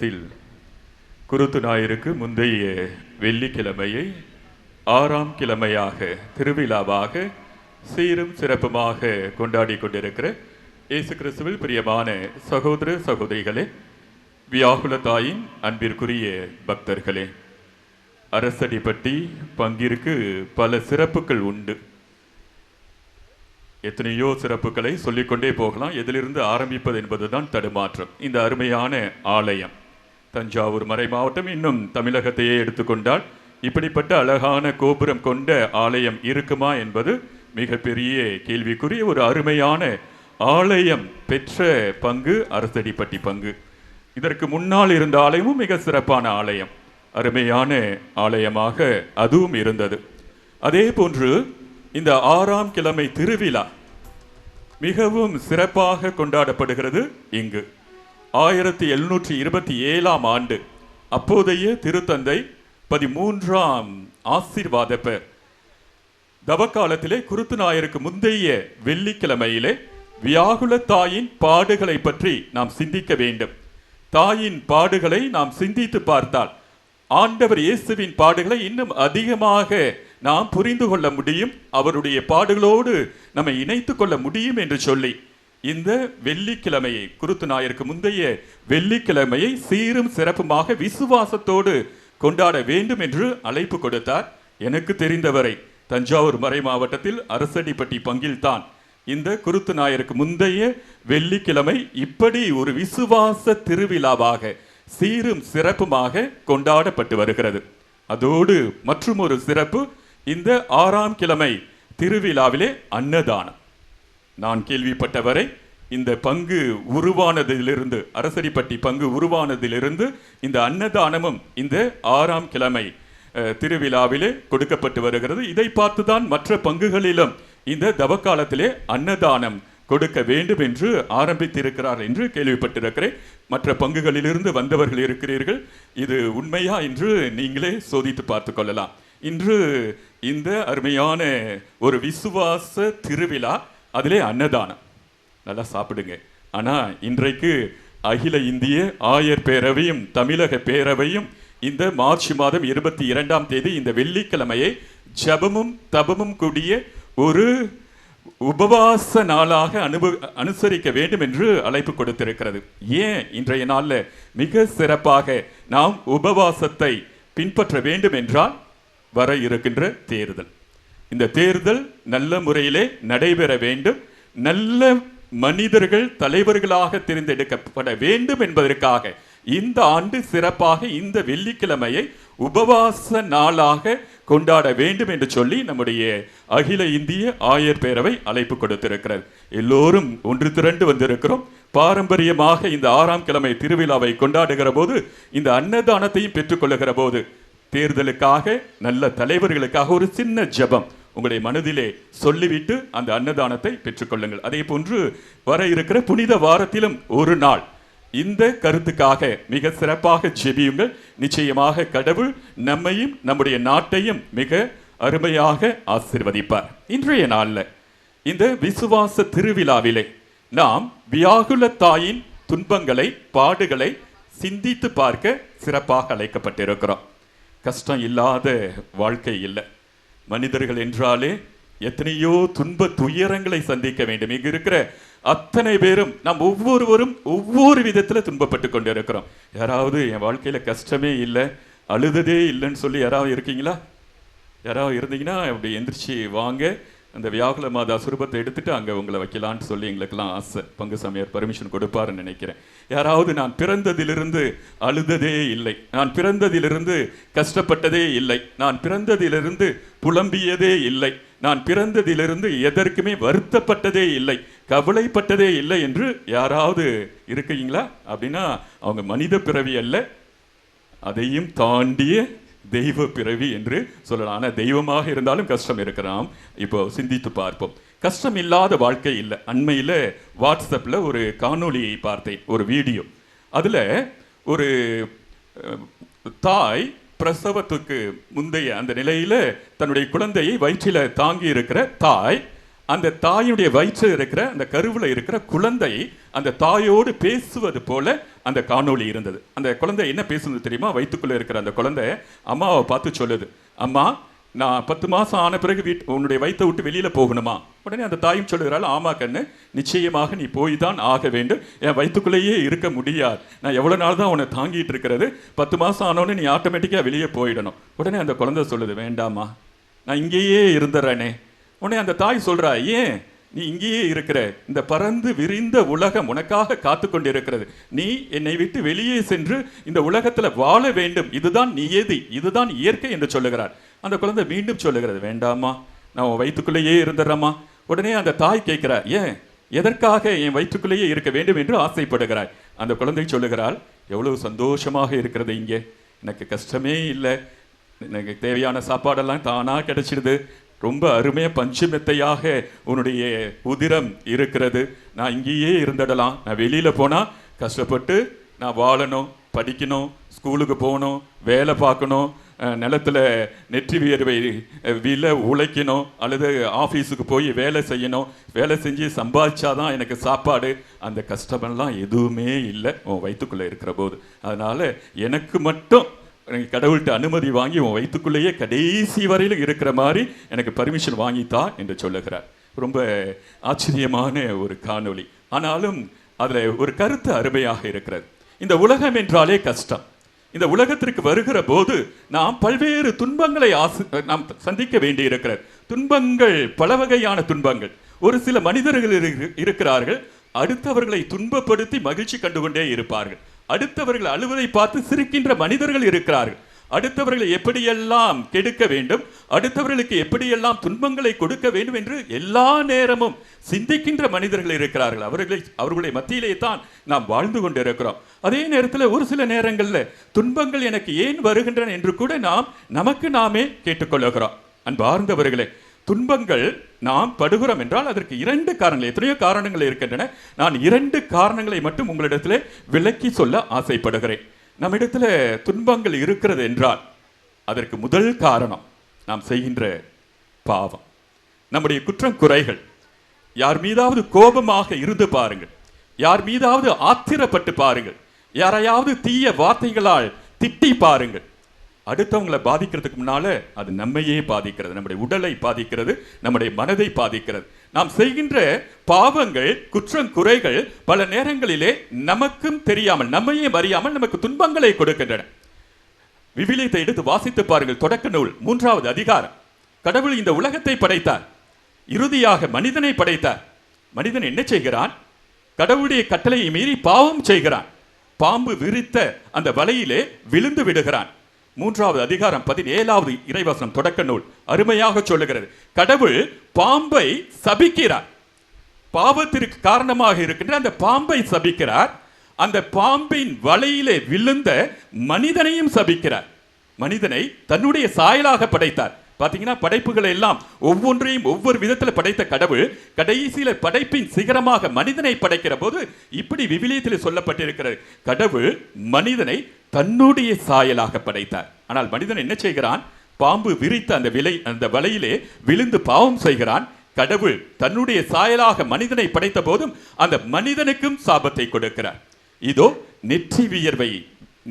வருடத்தில் குருத்து ஞாயிற்கு முந்தைய வெள்ளிக்கிழமையை ஆறாம் கிழமையாக திருவிழாவாக சீரும் சிறப்புமாக கொண்டாடி கொண்டிருக்கிற இயேசு கிறிஸ்துவில் பிரியமான சகோதர சகோதரிகளே வியாகுல தாயின் அன்பிற்குரிய பக்தர்களே அரசடிப்பட்டி பங்கிற்கு பல சிறப்புகள் உண்டு. எத்தனையோ சிறப்புகளை சொல்லிக்கொண்டே போகலாம். எதிலிருந்து ஆரம்பிப்பது என்பதுதான் தடுமாற்றம். இந்த அருமையான ஆலயம். தஞ்சாவூர் மறை மாவட்டம் இன்னும் தமிழகத்தையே எடுத்துக்கொண்டால் இப்படிப்பட்ட அழகான கோபுரம் கொண்ட ஆலயம் இருக்குமா என்பது மிகப்பெரிய கேள்விக்குரிய ஒரு அருமையான ஆலயம் பெற்ற பங்கு அரசடிப்பட்டி பங்கு. இதற்கு முன்னால் இருந்த ஆலயமும் மிக சிறப்பான ஆலயம். அருமையான ஆலயமாக அதுவும் இருந்தது. அதே போன்று இந்த ஆறாம் கிழமை திருவிழா மிகவும் சிறப்பாக கொண்டாடப்படுகிறது இங்கு. ஆயிரத்தி எழுநூற்றி இருபத்தி ஏழாம் ஆண்டு. அப்போதைய திருத்தந்தை பதிமூன்றாம் ஆசீர்வாதப்பர். தவக்காலத்திலே குருத்து நாயருக்கு முந்தைய வெள்ளிக்கிழமையிலே வியாகுல தாயின் பாடுகளை பற்றி நாம் சிந்திக்க வேண்டும். தாயின் பாடுகளை நாம் சிந்தித்து பார்த்தால் ஆண்டவர் இயேசுவின் பாடுகளை இன்னும் அதிகமாக நாம் புரிந்து கொள்ள முடியும். அவருடைய பாடுகளோடு நம்மை இணைத்து கொள்ள முடியும் என்று சொல்லி இந்த வெள்ளிக்கிழமையை குருத்து நாயருக்கு முந்தைய வெள்ளிக்கிழமையை சீரும் சிறப்புமாக விசுவாசத்தோடு கொண்டாட வேண்டும் என்று அழைப்பு கொடுத்தார். எனக்கு தெரிந்தவரை தஞ்சாவூர் மறை மாவட்டத்தில் அரசடிப்பட்டி பங்கில்தான். இந்த குருத்து நாயருக்கு முந்தைய வெள்ளிக்கிழமை இப்படி ஒரு விசுவாச திருவிழாவாக சீரும் சிறப்புமாக கொண்டாடப்பட்டு வருகிறது. அதோடு மற்றும் ஒரு சிறப்பு இந்த ஆறாம் கிழமை திருவிழாவிலே அன்னதானம். நான் கேள்விப்பட்டவரை இந்த பங்கு உருவானதிலிருந்து அரசடிப்பட்டி பங்கு உருவானதிலிருந்து இந்த அன்னதானமும் இந்த ஆறாம் கிழமை திருவிழாவிலே கொடுக்கப்பட்டு வருகிறது. இதை பார்த்துதான் மற்ற பங்குகளிலும் இந்த தவக்காலத்திலே அன்னதானம் கொடுக்க வேண்டும் என்று ஆரம்பித்திருக்கிறார் என்று கேள்விப்பட்டிருக்கிறேன். மற்ற பங்குகளிலிருந்து வந்தவர்கள் இருக்கிறீர்கள். இது உண்மையா என்று நீங்களே சோதித்து பார்த்து கொள்ளலாம். இன்று இந்த அருமையான ஒரு விசுவாச திருவிழா அதிலே அன்னதானம். நல்லா சாப்பிடுங்க. ஆனால் இன்றைக்கு அகில இந்திய ஆயர் பேரவையும் தமிழக பேரவையும் இந்த மார்ச் மாதம் இருபத்தி இரண்டாம் தேதி இந்த வெள்ளிக்கிழமையை ஜபமும் தபமும் கூடிய ஒரு உபவாச நாளாக அனுப அனுசரிக்க வேண்டும் என்று அழைப்பு கொடுத்திருக்கிறது. ஏன் இன்றைய நாளில் மிக சிறப்பாக நாம் உபவாசத்தை பின்பற்ற வேண்டும் என்றால் வர இருக்கின்ற தேர்தல். இந்த தேர்தல் நல்ல முறையிலே நடைபெற வேண்டும். நல்ல மனிதர்கள் தலைவர்களாக தேர்ந்தெடுக்கப்பட வேண்டும் என்பதற்காக இந்த ஆண்டு சிறப்பாக இந்த வெள்ளிக்கிழமையை உபவாச நாளாக கொண்டாட வேண்டும் என்று சொல்லி நம்முடைய அகில இந்திய ஆயர் பேரவை அழைப்பு கொடுத்திருக்கிறது. எல்லோரும் ஒன்று திரண்டு வந்திருக்கிறோம். பாரம்பரியமாக இந்த ஆறாம் கிழமை திருவிழாவை கொண்டாடுகிற போது இந்த அன்னதானத்தையும் பெற்றுக்கொள்ளுகிற போது தேர்தலுக்காக நல்ல தலைவர்களுக்காக ஒரு சின்ன ஜெபம். உங்களுடைய மனதிலே சொல்லிவிட்டு அந்த அன்னதானத்தை பெற்றுக்கொள்ளுங்கள். அதே போன்று வர இருக்கிற புனித வாரத்திலும் ஒரு நாள். இந்த கருத்துக்காக மிக சிறப்பாக ஜெபியுங்கள். நிச்சயமாக கடவுள் நம்மையும் நம்முடைய நாட்டையும் மிக அருமையாக ஆசிர்வதிப்பார். இன்றைய நாளில் இந்த விசுவாச திருவிழாவிலே நாம் வியாகுல தாயின் துன்பங்களை பாடுகளை சிந்தித்து பார்க்க சிறப்பாக அழைக்கப்பட்டிருக்கிறோம். கஷ்டம் இல்லாத வாழ்க்கை இல்லை. மனிதர்கள் என்றாலே எத்தனையோ துன்ப துயரங்களை சந்திக்க வேண்டும். இங்கு இருக்கிற அத்தனை பேரும் நாம் ஒவ்வொருவரும் ஒவ்வொரு விதத்தில் துன்பப்பட்டு கொண்டு இருக்கிறோம் யாராவது என் வாழ்க்கையில் கஷ்டமே இல்லை அழுததே இல்லைன்னு சொல்லி யாராவது இருக்கீங்களா? யாராவது இருந்தீங்கன்னா அப்படி எந்திரிச்சு வாங்க. அந்த வியாகுல மாதா சுரூபத்தை எடுத்துட்டு அங்கே உங்களை வைக்கலான்னு சொல்லி எங்களுக்கெல்லாம் ஆசை. பங்கு சமையர் பர்மிஷன் கொடுப்பாருன்னு நினைக்கிறேன். யாராவது நான் பிறந்ததிலிருந்து அழுததே இல்லை. நான் பிறந்ததிலிருந்து கஷ்டப்பட்டதே இல்லை. நான் பிறந்ததிலிருந்து புலம்பியதே இல்லை. நான் பிறந்ததிலிருந்து எதற்குமே வருத்தப்பட்டதே இல்லை. கவலைப்பட்டதே இல்லை என்று யாராவது இருக்கீங்களா? அப்படின்னா அவங்க மனித பிறவி அல்ல. அதையும் தாண்டிய தெய்வ பிறவி என்று சொல்லலாம். ஆனால் தெய்வமாக இருந்தாலும் கஷ்டம் இருக்கிறாம் இப்போ சிந்தித்து பார்ப்போம். கஷ்டம் இல்லாத வாழ்க்கை இல்லை. அண்மையில் வாட்ஸ்அப்பில் ஒரு காணொளியை பார்த்தேன் ஒரு வீடியோ. அதில் ஒரு தாய் பிரசவத்துக்கு முந்தைய அந்த நிலையில் தன்னுடைய குழந்தையை வயிற்றில் தாங்கி இருக்கிற தாய் அந்த தாயுடைய வயிற்றில் இருக்கிற அந்த கருவில் இருக்கிற குழந்தை அந்த தாயோடு பேசுவது போல அந்த காணொளி இருந்தது. அந்த குழந்தை என்ன பேசுனது தெரியுமா? வயிற்றுக்குள்ளே இருக்கிற அந்த குழந்தை அம்மாவை பார்த்து சொல்லுது. அம்மா நான் பத்து மாதம் ஆன பிறகு வீட் உன்னுடைய வயிற்றை விட்டு வெளியில் போகணுமா? உடனே அந்த தாயும் சொல்லுகிறாள் ஆமா கண்ணு நிச்சயமாக நீ போய் தான் ஆக வேண்டும். என் வயிற்றுக்குள்ளேயே இருக்க முடியாது. நான் எவ்வளோ நாள் தான் உன்னை தாங்கிட்டு இருக்கிறது. பத்து மாதம் ஆனோடனே நீ ஆட்டோமேட்டிக்காக வெளியே போயிடணும். உடனே அந்த குழந்தை சொல்லுது வேண்டாமா நான் இங்கேயே இருந்துடுறேனே உடனே அந்த தாய் சொல்றா ஏன் நீ இங்கேயே இருக்கிற? இந்த பறந்து விரிந்த உலகம் உனக்காக காத்து கொண்டிருக்கிறது நீ என்னை விட்டு வெளியே சென்று இந்த உலகத்தில் வாழ வேண்டும். இதுதான் நியதி இதுதான் இயற்கை என்று சொல்லுகிறார். அந்த குழந்தை மீண்டும் சொல்லுகிறது வேண்டாமா நான் உன் வயிற்றுக்குள்ளேயே இருந்துடுறேம்மா. உடனே அந்த தாய் கேட்கிறார் ஏன்? எதற்காக என் வயிற்றுக்குள்ளேயே இருக்க வேண்டும் என்று ஆசைப்படுகிறாய்? அந்த குழந்தை சொல்லுகிறாள் எவ்வளவு சந்தோஷமாக இருக்கிறது இங்கே. எனக்கு கஷ்டமே இல்லை. எனக்கு தேவையான சாப்பாடெல்லாம் தானாக கிடைச்சிடுது. ரொம்ப அருமையாக பஞ்சு மெத்தையாக உன்னுடைய உதிரம் இருக்கிறது. நான் இங்கேயே இருந்துடலாம். நான் வெளியில் போனால் கஷ்டப்பட்டு நான் வாழணும் படிக்கணும் ஸ்கூலுக்கு போகணும் வேலை பார்க்கணும் நிலத்தில் நிலத்துல நெற்றி வியர்வை வில உழைக்கணும் அல்லது ஆஃபீஸுக்கு போய் வேலை செய்யணும். வேலை செஞ்சு சம்பாதிச்சாதான் எனக்கு சாப்பாடு. அந்த கஷ்டமெல்லாம் எதுவுமே இல்லை. உன் வயிற்றுக்குள்ளே இருக்கிற போது அதனால் எனக்கு மட்டும் எனக்கு கடவுள்கிட்ட அனுமதி வாங்கி உன் வயிற்றுக்குள்ளேயே கடைசி வரையில் இருக்கிற மாதிரி எனக்கு பர்மிஷன் வாங்கித்தா என்று சொல்லுகிறார். ரொம்ப ஆச்சரியமான ஒரு காணொளி. ஆனாலும் அதில் ஒரு கருத்து அருமையாக இருக்கிறது. இந்த உலகம் என்றாலே கஷ்டம். இந்த உலகத்திற்கு வருகிற போது நாம் பல்வேறு துன்பங்களை ஆசு நாம் சந்திக்க வேண்டி இருக்கிறது துன்பங்கள் பல வகையான துன்பங்கள். ஒரு சில மனிதர்கள் இரு- இருக்கிறார்கள். அடுத்தவர்களை துன்பப்படுத்தி மகிழ்ச்சி கண்டுகொண்டே இருப்பார்கள். அடுத்தவர்கள் அழுவதை பார்த்து சிரிக்கின்ற மனிதர்கள் இருக்கிறார்கள். அடுத்தவர்களை எப்படியெல்லாம் கெடுக்க வேண்டும்? அடுத்தவர்களுக்கு எப்படியெல்லாம் துன்பங்களை கொடுக்க வேண்டும் என்று எல்லா நேரமும் சிந்திக்கின்ற மனிதர்கள் இருக்கிறார்கள். அவர்களை அவர்களுடைய மத்தியிலே தான் நாம் வாழ்ந்து கொண்டிருக்கிறோம். அதே நேரத்தில் ஒரு சில நேரங்களில் துன்பங்கள் எனக்கு ஏன் வருகின்றன என்று கூட நாம் நமக்கு நாமே கேட்டுக்கொள்ளுகிறோம். அன்பார்ந்தவர்களே துன்பங்கள் நாம் படுகிறோம் என்றால் அதற்கு இரண்டு காரணங்கள் எத்தனையோ காரணங்கள் இருக்கின்றன. நான் இரண்டு காரணங்களை மட்டும் உங்களிடத்தில் விளக்கி சொல்ல ஆசைப்படுகிறேன். நம்மிடத்தில் துன்பங்கள் இருக்கிறது என்றால் அதற்கு முதல் காரணம் நாம் செய்கின்ற பாவம். நம்முடைய குற்றம் குறைகள். யார் மீதாவது கோபமாக இருந்து பாருங்கள். யார் மீதாவது ஆத்திரப்பட்டு பாருங்கள். யாரையாவது தீய வார்த்தைகளால் திட்டி பாருங்கள். அடுத்தவங்களை பாதிக்கிறதுக்கு முன்னால அது நம்மையே பாதிக்கிறது நம்முடைய உடலை பாதிக்கிறது நம்முடைய மனதை பாதிக்கிறது. நாம் செய்கின்ற பாவங்கள் குற்றம் குறைகள் பல நேரங்களிலே நமக்கும் தெரியாமல் நம்மையே அறியாமல் நமக்கு துன்பங்களை கொடுக்கின்றன. விவிலியத்தை எடுத்து வாசித்து பாருங்கள். தொடக்க நூல் மூன்றாவது அதிகாரம். கடவுள் இந்த உலகத்தை படைத்தார். இறுதியாக மனிதனை படைத்தார். மனிதன் என்ன செய்கிறான்? கடவுளுடைய கட்டளையை மீறி பாவம் செய்கிறான். பாம்பு விரித்த அந்த வலையிலே விழுந்து விடுகிறான். மூன்றாவது அதிகாரம் பதினேழாவது இறைவசனம் தொடக்க நூல். அருமையாக சொல்லுகிறது. கடவுள் பாம்பை சபிக்கிறார். பாவத்திற்கு காரணமாக இருக்கின்ற அந்த பாம்பை சபிக்கிறார். அந்த பாம்பின் வலையிலே விழுந்த மனிதனையும் சபிக்கிறார். மனிதனை தன்னுடைய சாயலாக படைத்தார். பார்த்தீங்கன்னா படைப்புகளை எல்லாம் ஒவ்வொன்றையும் ஒவ்வொரு விதத்தில் படைத்த கடவுள் கடைசியில் படைப்பின் சிகரமாக மனிதனை படைக்கிற போது இப்படி விவிலியத்தில் சொல்லப்பட்டிருக்கிறது. கடவுள் மனிதனை தன்னுடைய சாயலாக படைத்தார். ஆனால் மனிதன் என்ன செய்கிறான்? பாம்பு விரித்த அந்த விலை அந்த வலையிலே விழுந்து பாவம் செய்கிறான். கடவுள் தன்னுடைய சாயலாக மனிதனை படைத்த போதும் அந்த மனிதனுக்கும் சாபத்தை கொடுக்கிறார். இதோ நெற்றி வியர்வை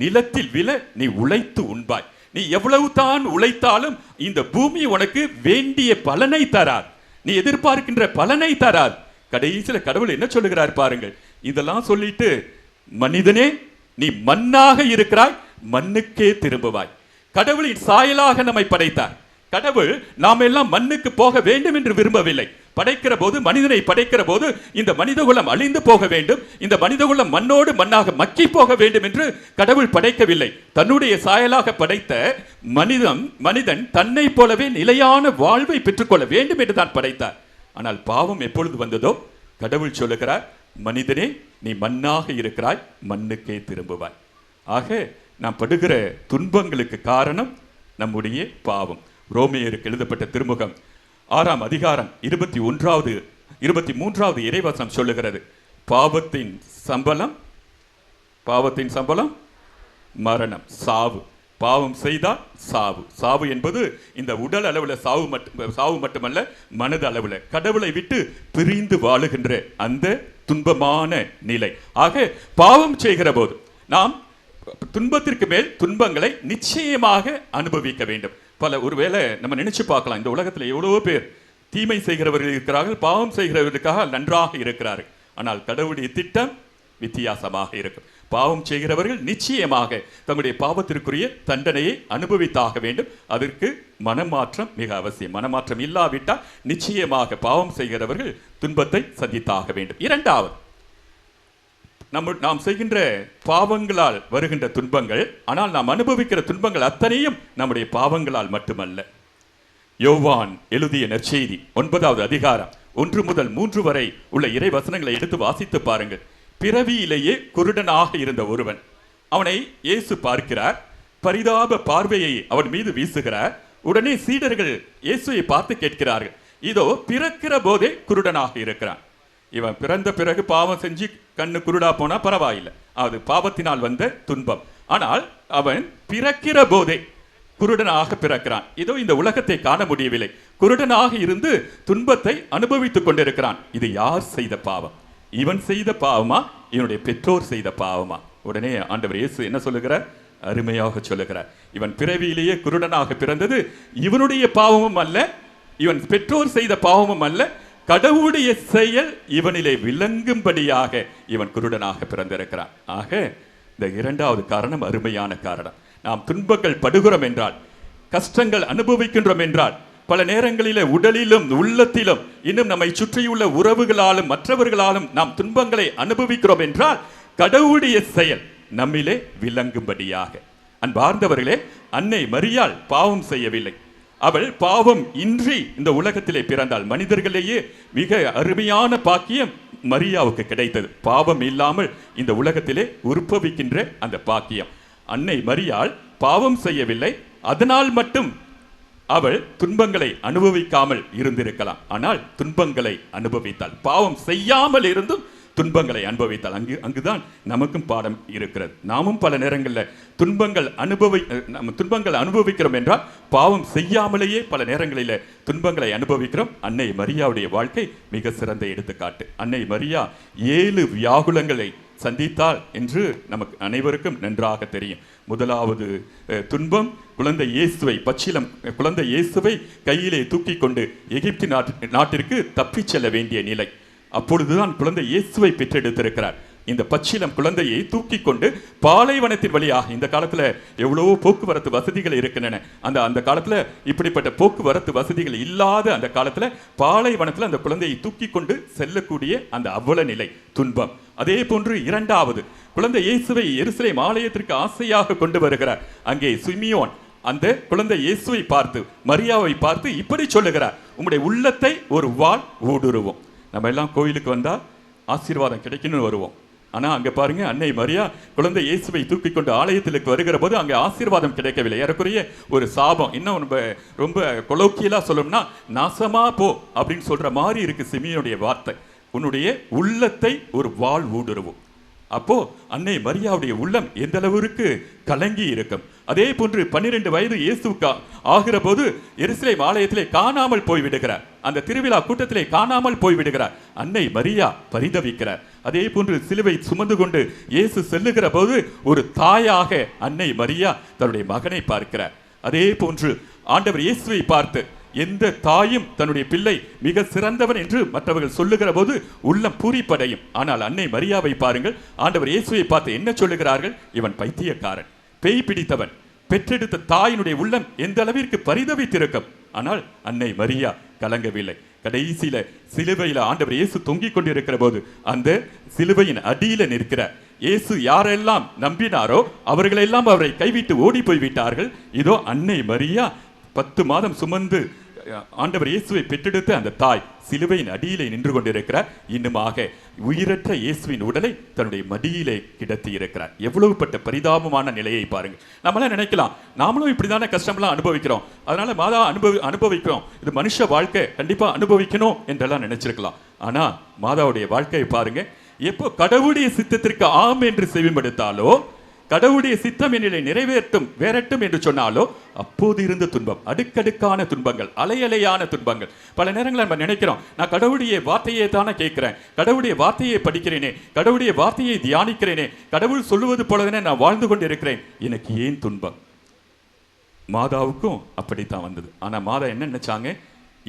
நிலத்தில் விழ நீ உழைத்து உண்பாய். நீ எவ்வளவு தான் உழைத்தாலும் இந்த பூமி உனக்கு வேண்டிய பலனை தரார் நீ எதிர்பார்க்கின்ற பலனை தரார் கடைசியில் கடவுள் என்ன சொல்லுகிறார் பாருங்கள். இதெல்லாம் சொல்லிட்டு மனிதனே நீ மண்ணாக இருக்கிறாய் மண்ணுக்கே திரும்புவாய். கடவுளின் சாயலாக நம்மை படைத்தார். கடவுள் நாம் எல்லாம் மண்ணுக்கு போக வேண்டும் என்று விரும்பவில்லை. படைக்கிற போது மனிதனை படைக்கிற போது இந்த மனிதகுலம் அழிந்து போக வேண்டும் இந்த மனிதகுலம் மண்ணோடு மண்ணாக மக்கி போக வேண்டும் என்று கடவுள் படைக்கவில்லை. தன்னுடைய சாயலாக படைத்த மனிதன் மனிதன் தன்னை போலவே நிலையான வாழ்வை பெற்றுக்கொள்ள வேண்டும் என்று தான் படைத்தார். ஆனால் பாவம் எப்பொழுது வந்ததோ கடவுள் சொல்லுகிறார் மனிதனே நீ மண்ணாக இருக்கிறாய் மண்ணுக்கே திரும்புவாய். ஆக நாம் படுகிற துன்பங்களுக்கு காரணம் நம்முடைய பாவம். ரோமேயருக்கு எழுதப்பட்ட திருமுகம் ஆறாம் அதிகாரம் இருபத்தி ஒன்றாவது இருபத்தி மூன்றாவது இறைவசனம் சொல்லுகிறது. பாவத்தின் சம்பளம் பாவத்தின் சம்பளம் மரணம் சாவு. பாவம் செய்தால் சாவு. சாவு என்பது இந்த உடல் அளவில் சாவு மட்டும் சாவு மட்டுமல்ல மனது அளவில். கடவுளை விட்டு பிரிந்து வாழுகின்ற அந்த துன்பமான நிலை. ஆக பாவம் செய்கிற போது நாம் துன்பத்திற்கு மேல் துன்பங்களை நிச்சயமாக அனுபவிக்க வேண்டும். பல ஒருவேளை நம்ம நினைச்சு பார்க்கலாம். இந்த உலகத்தில் எவ்வளவோ பேர் தீமை செய்கிறவர்கள் இருக்கிறார்கள் பாவம் செய்கிறவர்களுக்காக நன்றாக இருக்கிறார்கள். ஆனால் கடவுளுடைய திட்டம் வித்தியாசமாக இருக்கும். பாவம் செய்கிறவர்கள் நிச்சயமாக தங்களுடைய பாவத்திற்குரிய தண்டனையை அனுபவித்தாக வேண்டும். அதற்கு மனமாற்றம் மிக அவசியம். மனமாற்றம் இல்லாவிட்டால் நிச்சயமாக பாவம் செய்கிறவர்கள் துன்பத்தை சந்தித்தாக வேண்டும். இரண்டாவது நம்ம நாம் செய்கின்ற பாவங்களால் வருகின்ற துன்பங்கள் ஆனால் நாம் அனுபவிக்கிற துன்பங்கள் அத்தனையும் நம்முடைய பாவங்களால் மட்டுமல்ல. யோவான் எழுதிய நற்செய்தி ஒன்பதாவது அதிகாரம் ஒன்று முதல் மூன்று வரை உள்ள இறை வசனங்களை எடுத்து வாசித்து பாருங்கள். பிறவியிலேயே குருடனாக இருந்த ஒருவன். அவனை இயேசு பார்க்கிறார். பரிதாப பார்வையை அவன் மீது வீசுகிறார். உடனே சீடர்கள் இயேசுவை பார்த்து கேட்கிறார்கள். இதோ பிறக்கிற போதே குருடனாக இருக்கிறான். இவன் பிறந்த பிறகு பாவம் செஞ்சு கண்ணு குருடா போனா பரவாயில்லை. அது பாவத்தினால் வந்த துன்பம். ஆனால் அவன் பிறக்கிற போதே குருடனாக பிறக்கிறான். இதோ இந்த உலகத்தை காண முடியவில்லை. குருடனாக இருந்து துன்பத்தை அனுபவித்துக் கொண்டிருக்கிறான். இது யார் செய்த பாவம்? இவன் செய்த பாவமா? இவனுடைய பெற்றோர் செய்த பாவமா? உடனே ஆண்டவர் இயேசு என்ன சொல்லுகிறார்? அருமையாக சொல்லுகிறார். இவன் பிறவியிலேயே குருடனாக பிறந்தது இவனுடைய பாவமும் அல்ல இவன் பெற்றோர் செய்த பாவமும் அல்ல கடவுளுடைய செயல் இவனிலே விளங்கும்படியாக இவன் குருடனாக பிறந்திருக்கிறான். ஆக இந்த இரண்டாவது காரணம் அருமையான காரணம். நாம் துன்பங்கள் படுகிறோம் என்றால் கஷ்டங்கள் அனுபவிக்கின்றோம் என்றால் பல நேரங்களிலே உடலிலும் உள்ளத்திலும் இன்னும் நம்மை சுற்றியுள்ள உறவுகளாலும் மற்றவர்களாலும் நாம் துன்பங்களை அனுபவிக்கிறோம் என்றால் கடவுளுடைய செயல் நம்மிலே விளங்கும்படியாக. அன்பார்ந்தவர்களே அன்னை மரியாள் பாவம் செய்யவில்லை. அவள் பாவம் இன்றி இந்த உலகத்திலே பிறந்தாள். மனிதர்களையே மிக அருமையான பாக்கியம் மரியாவுக்கு கிடைத்தது. பாவம் இல்லாமல் இந்த உலகத்திலே உற்பவிக்கின்ற அந்த பாக்கியம். அன்னை மரியாள் பாவம் செய்யவில்லை. அதனால் மட்டும் அவள் துன்பங்களை அனுபவிக்காமல் இருந்திருக்கலாம். ஆனால் துன்பங்களை அனுபவித்தாள். பாவம் செய்யாமல் இருந்தும் துன்பங்களை அனுபவித்தாள். அங்கு அங்குதான் நமக்கும் பாடம் இருக்கிறது. நாமும் பல நேரங்களில் துன்பங்கள் அனுபவி நம்ம துன்பங்கள் அனுபவிக்கிறோம் என்றால் பாவம் செய்யாமலேயே பல நேரங்களில் துன்பங்களை அனுபவிக்கிறோம். அன்னை மரியாவுடைய வாழ்க்கை மிக சிறந்த எடுத்துக்காட்டு. அன்னை மரியா ஏழு வியாகுலங்களை சந்தித்தாள் என்று நமக்கு அனைவருக்கும் நன்றாக தெரியும். முதலாவது துன்பம் குழந்தை இயேசுவை பச்சிலம் குழந்தை இயேசுவை கையிலே தூக்கி கொண்டு எகிப்து நாட்டிற்கு தப்பிச் செல்ல வேண்டிய நிலை. அப்பொழுதுதான் குழந்தை இயேசுவை பெற்றெடுத்திருக்கிறார். இந்த பச்சிலம் குழந்தையை தூக்கி கொண்டு பாலைவனத்தின் வழியாக இந்த காலத்தில் எவ்வளவோ போக்குவரத்து வசதிகள் இருக்கின்றன. அந்த அந்த காலத்தில் இப்படிப்பட்ட போக்குவரத்து வசதிகள் இல்லாத அந்த காலத்தில் பாலைவனத்தில் அந்த குழந்தையை தூக்கி கொண்டு செல்லக்கூடிய அந்த அவல நிலை துன்பம். அதே போன்று இரண்டாவது குழந்தை இயேசுவை எருசலேம் ஆலயத்திற்கு ஆசையாக கொண்டு வருகிறார். அங்கே சுமியோன் அந்த குழந்தை இயேசுவை பார்த்து மரியாவை பார்த்து இப்படி சொல்லுகிறார் உங்களுடைய உள்ளத்தை ஒரு வாள் ஊடுருவோம். நம்ம எல்லாம் கோயிலுக்கு வந்தால் ஆசீர்வாதம் கிடைக்கணும்னு வருவோம். ஆனால் அங்கே பாருங்க அன்னை மரியா குழந்தை இயேசுவை தூக்கி கொண்டு ஆலயத்திற்கு வருகிற போது அங்கே ஆசீர்வாதம் கிடைக்கவில்லை. ஏறக்குறைய ஒரு சாபம். இன்னும் ரொம்ப ரொம்ப கொலோக்கியலாக சொல்லணும்னா நாசமா போ அப்படின்னு சொல்கிற மாதிரி இருக்குது சிமியனுடைய வார்த்தை. உன்னுடைய உள்ளத்தை ஒரு வாள் ஊடுருவோம். அப்போ அன்னை மரியாவுடைய உள்ளம் எந்த அளவிற்கு கலங்கி இருக்கும்? அதே போன்று பன்னிரெண்டு வயது இயேசுக்கா ஆகிற போது எருசலேம் ஆலயத்திலே காணாமல் போய்விடுகிறார். அந்த திருவிழா கூட்டத்திலே காணாமல் போய்விடுகிறார். அன்னை மரியா பரிதவிக்கிறார். அதே போன்று சிலுவை சுமந்து கொண்டு இயேசு செல்லுகிற போது ஒரு தாயாக அன்னை மரியா தன்னுடைய மகனை பார்க்கிறார். அதே போன்று ஆண்டவர் இயேசுவை பார்த்து எந்த தாயும் தன்னுடைய பிள்ளை மிக சிறந்தவன் என்று மற்றவர்கள் சொல்லுகிற போது உள்ளம் பூரிப்படையும். ஆனால் அன்னை மரியாவை பாருங்கள் ஆண்டவர் இயேசுவை பார்த்து என்ன சொல்லுகிறார்கள்? இவன் பைத்தியக்காரன் பேய் பிடித்தவன் பெற்றெடுத்த தாயினுடைய உள்ளம் எந்த அளவிற்கு பரிதவித்திருக்கும்? ஆனால் அன்னை மரியா கலங்கவில்லை. கடைசியில சிலுவையில ஆண்டவர் இயேசு தொங்கிக் கொண்டிருக்கிற போது அந்த சிலுவையின் அடியில நிற்கிற இயேசு யாரெல்லாம் நம்பினாரோ அவர்களெல்லாம் அவரை கைவிட்டு ஓடி போய்விட்டார்கள். இதோ அன்னை மரியா பத்து மாதம் சுமந்து ஆண்டவர் இயேசுவை பெற்றெடுத்து அந்த தாய் சிலுவையின் அடியிலே நின்று கொண்டிருக்கிறார். இன்னுமாக உயிரற்ற இயேசுவின் உடலை தன்னுடைய மடியிலே கிடத்தி இருக்கிறார். எவ்வளவுப்பட்ட பரிதாபமான நிலையை பாருங்க நம்மளாம் நினைக்கலாம் நாமளும் இப்படிதானே கஷ்டம்லாம் அனுபவிக்கிறோம். அதனால மாதா அனுபவி அனுபவிக்கிறோம் இது மனுஷ வாழ்க்கை கண்டிப்பாக அனுபவிக்கணும் என்றெல்லாம் நினைச்சிருக்கலாம். ஆனால் மாதாவுடைய வாழ்க்கையை பாருங்க. எப்போ கடவுளுடைய சித்தத்திற்கு ஆம் என்று செவிமடுத்தாலோ கடவுளுடைய சித்தம் என்னிலே நிறைவேற்றும் வேறட்டும் என்று சொன்னாலோ அப்போது இருந்த துன்பம் அடுக்கடுக்கான துன்பங்கள் அலையலையான துன்பங்கள். பல நேரங்களில் நம்ம நினைக்கிறோம் நான் கடவுளுடைய வார்த்தையை தானே கேட்கிறேன் கடவுளுடைய வார்த்தையை படிக்கிறேனே கடவுளுடைய வார்த்தையை தியானிக்கிறேனே கடவுள் சொல்லுவது போலதானே நான் வாழ்ந்து கொண்டு இருக்கிறேன் எனக்கு ஏன் துன்பம்? மாதாவுக்கும் அப்படித்தான் வந்தது. ஆனால் மாதா என்ன நினைச்சாங்க?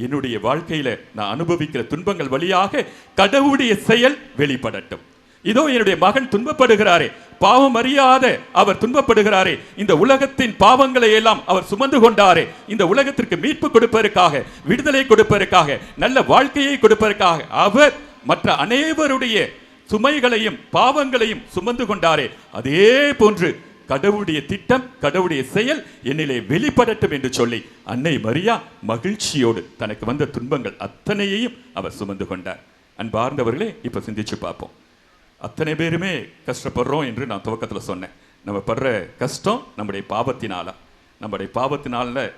என்னுடைய வாழ்க்கையில நான் அனுபவிக்கிற துன்பங்கள் வழியாக கடவுளுடைய செயல் வெளிப்படட்டும். இதோ என்னுடைய மகன் துன்பப்படுகிறாரே பாவம் அறியாத அவர் துன்பப்படுகிறாரே. இந்த உலகத்தின் பாவங்களை எல்லாம் அவர் சுமந்து கொண்டாரே. இந்த உலகத்திற்கு மீட்பு கொடுப்பதற்காக விடுதலை கொடுப்பதற்காக நல்ல வாழ்க்கையை கொடுப்பதற்காக அவர் மற்ற அனைவருடைய சுமைகளையும் பாவங்களையும் சுமந்து கொண்டாரே. அதே போன்று கடவுளுடைய திட்டம் கடவுளுடைய செயல் என்னிலே வெளிப்படட்டும் என்று சொல்லி அன்னை மரியா மகிழ்ச்சியோடு தனக்கு வந்த துன்பங்கள் அத்தனையையும் அவர் சுமந்து கொண்டார். அன்பார்ந்தவர்களே இப்ப சிந்திச்சு பார்ப்போம். அத்தனை பேருமே கஷ்டப்படுறோம் என்று நான் துவக்கத்தில் சொன்னேன். நம்ம படுற கஷ்டம் நம்முடைய பாவத்தினால. நம்முடைய பாவத்தினால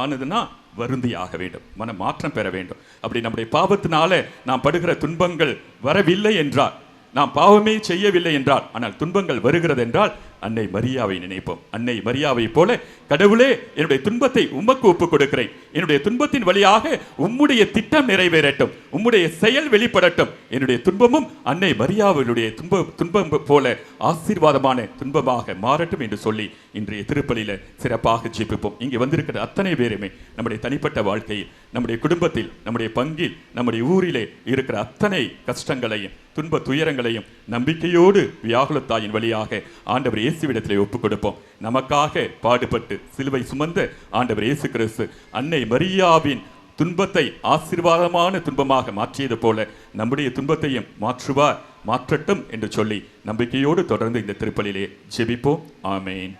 ஆனதுன்னா வருந்தி ஆக வேண்டும். மன மாற்றம் பெற வேண்டும். அப்படி நம்முடைய பாவத்தினால நாம் படுகிற துன்பங்கள் வரவில்லை என்றால் நாம் பாவமே செய்யவில்லை என்றால் ஆனால் துன்பங்கள் வருகிறது என்றால் அன்னை மரியாவை நினைப்போம். அன்னை மரியாவை போல கடவுளே என்னுடைய துன்பத்தை உமக்கு ஒப்புக் கொடுக்கிறேன். என்னுடைய துன்பத்தின் வழியாக உம்முடைய திட்டம் நிறைவேறட்டும். உம்முடைய செயல் வெளிப்படட்டும். என்னுடைய துன்பமும் அன்னை மரியாவினுடைய துன்ப துன்பம் போல ஆசீர்வாதமான துன்பமாக மாறட்டும் என்று சொல்லி இன்றைய திருப்பலியில் சிறப்பாக ஜீபிப்போம். இங்கே வந்திருக்கிற அத்தனை பேருமே நம்முடைய தனிப்பட்ட வாழ்க்கையில் நம்முடைய குடும்பத்தில் நம்முடைய பங்கில் நம்முடைய ஊரிலே இருக்கிற அத்தனை கஷ்டங்களையும் துன்ப துயரங்களையும் நம்பிக்கையோடு வியாகுலத்தாயின் வழியாக ஆண்டவர் இயேசுவிடத்திலே ஒப்புக் கொடுப்போம் நமக்காக பாடுபட்டு சிலுவை சுமந்த ஆண்டவர் இயேசு கிறிஸ்து அன்னை மரியாவின் துன்பத்தை ஆசீர்வாதமான துன்பமாக மாற்றியது போல நம்முடைய துன்பத்தையும் மாற்றுவார் மாற்றட்டும் என்று சொல்லி நம்பிக்கையோடு தொடர்ந்து இந்த திருப்பலிலே ஜெபிப்போம். ஆமேன்.